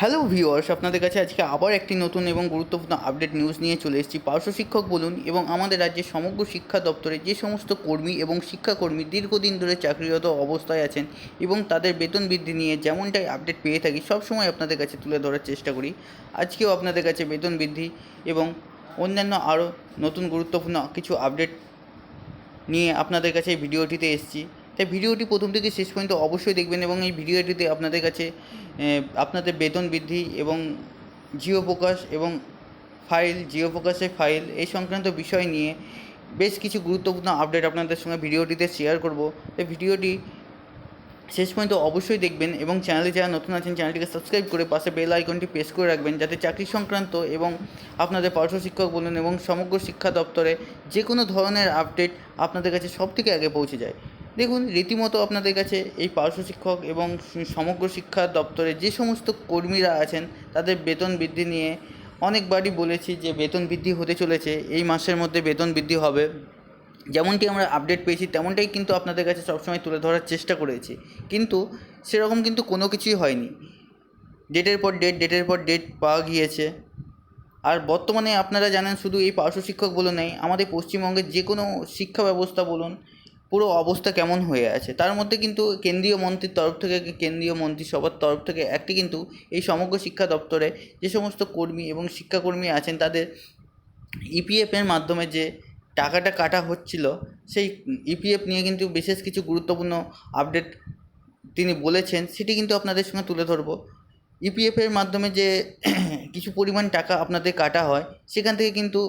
Hello viewers আপনাদের কাছে আজকে আবার একটি নতুন এবং গুরুত্বপূর্ণ আপডেট নিউজ নিয়ে চলে এসেছি। পার্শ্ব শিক্ষক বলুন এবং আমাদের রাজ্যের সমগ্র শিক্ষা দপ্তরে যে সমস্ত কর্মী এবং শিক্ষাকর্মী দীর্ঘদিন ধরে চাকরিরত অবস্থায় আছেন এবং তাদের বেতন বৃদ্ধি নিয়ে যেমনটাই আপডেট পেয়ে থাকি, সবসময় আপনাদের কাছে তুলে ধরার চেষ্টা করি। আজকেও আপনাদের কাছে বেতন বৃদ্ধি এবং অন্যান্য আরও নতুন গুরুত্বপূর্ণ কিছু আপডেট নিয়ে আপনাদের কাছে ভিডিওটিতে এসেছি। তাই ভিডিওটি প্রথম থেকে শেষ পর্যন্ত অবশ্যই দেখবেন এবং এই ভিডিওটিতে আপনাদের কাছে আপনাদের বেতন বৃদ্ধি এবং জিও প্রকাশ এবং ফাইল জিও প্রকাশের ফাইল এই সংক্রান্ত বিষয় নিয়ে বেশ কিছু গুরুত্বপূর্ণ আপডেট আপনাদের সঙ্গে ভিডিওটিতে শেয়ার করব। তাই ভিডিওটি শেষ পর্যন্ত অবশ্যই দেখবেন এবং চ্যানেলে যারা নতুন আছেন চ্যানেলটিকে সাবস্ক্রাইব করে পাশে বেল আইকনটি প্রেস করে রাখবেন যাতে চাকরি সংক্রান্ত এবং আপনাদের পার্শ্ব শিক্ষক বলুন এবং সমগ্র শিক্ষা দপ্তরে যে কোনো ধরনের আপডেট আপনাদের কাছে সব থেকে আগে পৌঁছে যায়। দেখুন, রীতিমতো আপনাদের কাছে এই পার্শ্ব শিক্ষক এবং সমগ্র শিক্ষা দপ্তরে যে সমস্ত কর্মীরা আছেন, তাদের বেতন বৃদ্ধি নিয়ে অনেকবারই বলেছি যে বেতন বৃদ্ধি হতে চলেছে, এই মাসের মধ্যে বেতন বৃদ্ধি হবে। যেমনটি আমরা আপডেট পেয়েছি, তেমনটাই কিন্তু আপনাদের কাছে সবসময় তুলে ধরার চেষ্টা করেছি। কিন্তু সেরকম কিন্তু কোনো কিছুই হয়নি। ডেটের পর ডেট, ডেটের পর ডেট পাওয়া গিয়েছে। আর বর্তমানে আপনারা জানেন, শুধু এই পার্শ্ব শিক্ষক বলুন নেই আমাদের পশ্চিমবঙ্গের যে কোনো শিক্ষা ব্যবস্থা বলুন পুরো অবস্থা কেমন হয়ে আছে? তার মধ্যে কিন্তু কেন্দ্রীয় মন্ত্রীর তরফ থেকে কেন্দ্রীয় মন্ত্রিসভার তরফ থেকে একটি কিন্তু এই সমগ্র শিক্ষা দপ্তরে যে সমস্ত কর্মী এবং শিক্ষাকর্মী আছেন, তাদের ইপিএফের মাধ্যমে যে টাকাটা কাটা হচ্ছিল, সেই ইপিএফ নিয়ে কিন্তু বিশেষ কিছু গুরুত্বপূর্ণ আপডেট তিনি বলেছেন, সেটি কিন্তু আপনাদের সঙ্গে তুলে ধরবো। ইপিএফের মাধ্যমে যে কিছু পরিমাণ টাকা আপনাদের কাটা হয়, সেখান থেকে কিন্তু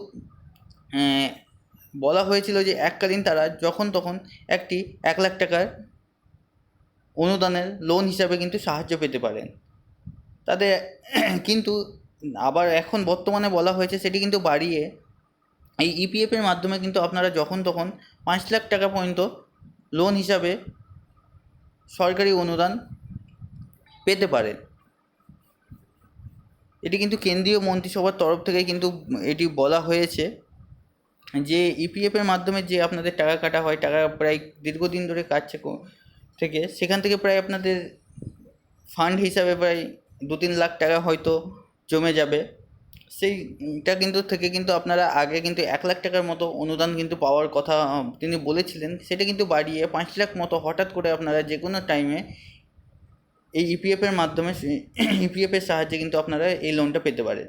বলা হয়েছিল যে এককালীন তারা যখন তখন একটি এক লাখ টাকার অনুদানের লোন হিসাবে কিন্তু সাহায্য পেতে পারেন। তাদের কিন্তু আবার এখন বর্তমানে বলা হয়েছে সেটি কিন্তু বাড়িয়ে এই ইপিএফের মাধ্যমে কিন্তু আপনারা যখন তখন পাঁচ লাখ টাকা পর্যন্ত লোন হিসাবে সরকারি অনুদান পেতে পারেন। এটি কিন্তু কেন্দ্রীয় মন্ত্রিসভার তরফ থেকে কিন্তু এটি বলা হয়েছে। যে ইপিএফের মাধ্যমে যে আপনাদের টাকা কাটা হয়, টাকা প্রায় দীর্ঘদিন ধরে কাটছে থেকে, সেখান থেকে প্রায় আপনাদের ফান্ড হিসাবে প্রায় দু তিন লাখ টাকা হয়তো জমে যাবে। সেইটা কিন্তু থেকে কিন্তু আপনারা আগে কিন্তু এক লাখ টাকার মতো অনুদান কিন্তু পাওয়ার কথা তিনি বলেছিলেন। সেটা কিন্তু বাড়িয়ে পাঁচ লাখ মতো হঠাৎ করে আপনারা যে কোনো টাইমে এই ইপিএফের মাধ্যমে ইপিএফের সাহায্যে কিন্তু আপনারা এই লোনটা পেতে পারেন।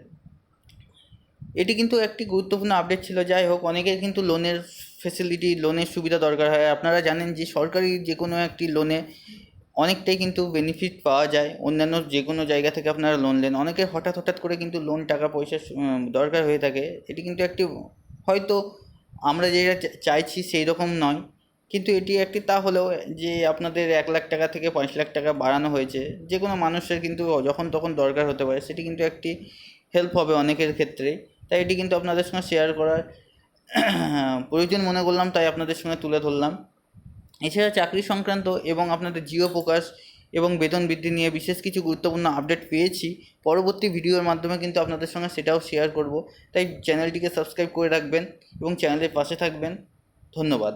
এটি কিন্তু একটি গুরুত্বপূর্ণ আপডেট ছিল, যাই হোক, অনেকের কিন্তু লোনের ফেসিলিটি লোনের সুবিধা দরকার হয়। আপনারা জানেন যে সরকারি যে কোনো একটি লোনে অনেকটাই কিন্তু বেনিফিট পাওয়া যায়। অন্যান্য যে কোনো জায়গা থেকে আপনারা লোন নেন। অনেকের হঠাৎ হঠাৎ করে কিন্তু লোন টাকা পয়সা দরকার হয়ে থাকে। এটি কিন্তু একটি, হয়তো আমরা যেটা চাইছি সেই রকম নয়। কিন্তু এটি একটি, তা হলেও যে আপনাদের এক লাখ টাকা থেকে পাঁচ লাখ টাকা বাড়ানো হয়েছে যে কোনো মানুষের কিন্তু যখন তখন দরকার হতে পারে। সেটি কিন্তু একটি হেল্প হবে অনেকের ক্ষেত্রে। তাই এটি কিন্তু আপনাদের সঙ্গে শেয়ার করার প্রয়োজন মনে করলাম, তাই আপনাদের সঙ্গে তুলে ধরলাম। এছাড়া চাকরি সংক্রান্ত এবং আপনাদের জিও প্রকাশ এবং বেতন বৃদ্ধি নিয়ে বিশেষ কিছু গুরুত্বপূর্ণ আপডেট পেয়েছি। পরবর্তী ভিডিওর মাধ্যমে কিন্তু আপনাদের সঙ্গে সেটাও শেয়ার করব। তাই চ্যানেলটিকে সাবস্ক্রাইব করে রাখবেন এবং চ্যানেলের পাশে থাকবেন। ধন্যবাদ।